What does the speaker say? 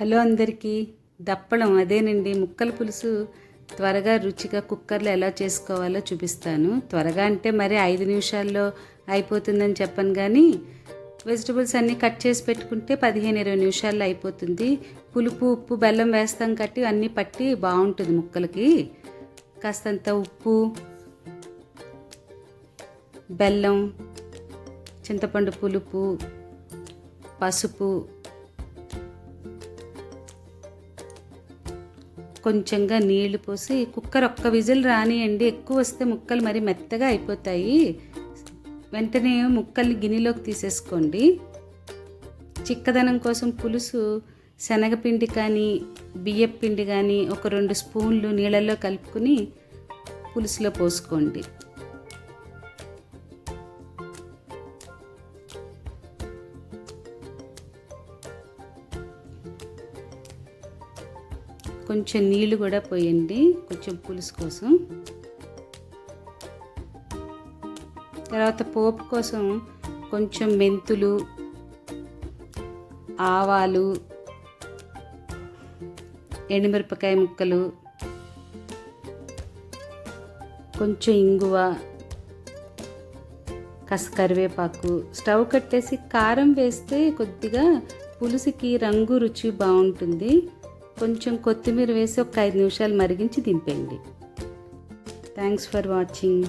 Hello అందరికీ. దప్పడం అదేనండి. ముక్కల పులుసు త్వరగా రుచిగా కుక్కర్లో ఎలా చేసుకోవాలో చూపిస్తాను. త్వరగా అంటే మరి ఐదు నిమిషాల్లో అయిపోతుందని చెప్పను కానీ వెజిటబుల్స్ అన్నీ కట్ చేసి పెట్టుకుంటే పదిహేను ఇరవై నిమిషాల్లో అయిపోతుంది. పులుపు ఉప్పు బెల్లం వేస్తాం కట్టి అన్నీ పట్టి బాగుంటుంది ముక్కలకి. కాస్తంత ఉప్పు బెల్లం చింతపండు పులుపు పసుపు కొంచెంగా నీళ్ళు పోసి కుక్కర్ ఒక్క విజిల్ రానియండి. ఎక్కువ వస్తే ముక్కలు మరి మెత్తగా అయిపోతాయి. వెంటనే ముక్కల్ని గిన్నెలోకి తీసేసుకోండి. చిక్కదనం కోసం పులుసు శనగపిండి కానీ బియ్యపు పిండి కానీ ఒక రెండు స్పూన్లు నీళ్ళల్లో కలుపుకుని పులుసులో పోసుకోండి. కొంచెం నీళ్ళు కూడా పోయండి కొంచెం పులుసు కోసం. తర్వాత పోపు కోసం కొంచెం మెంతులు ఆవాలు ఎండుమిరపకాయ ముక్కలు కొంచెం ఇంగువ కస కరివేపాకు. స్టవ్ కట్టేసి కారం వేస్తే కొద్దిగా పులుసుకి రంగు రుచి బాగుంటుంది. కొంచెం కొత్తిమీర వేసి ఒక ఐదు నిమిషాలు మరిగించి దింపేయండి. Thanks for watching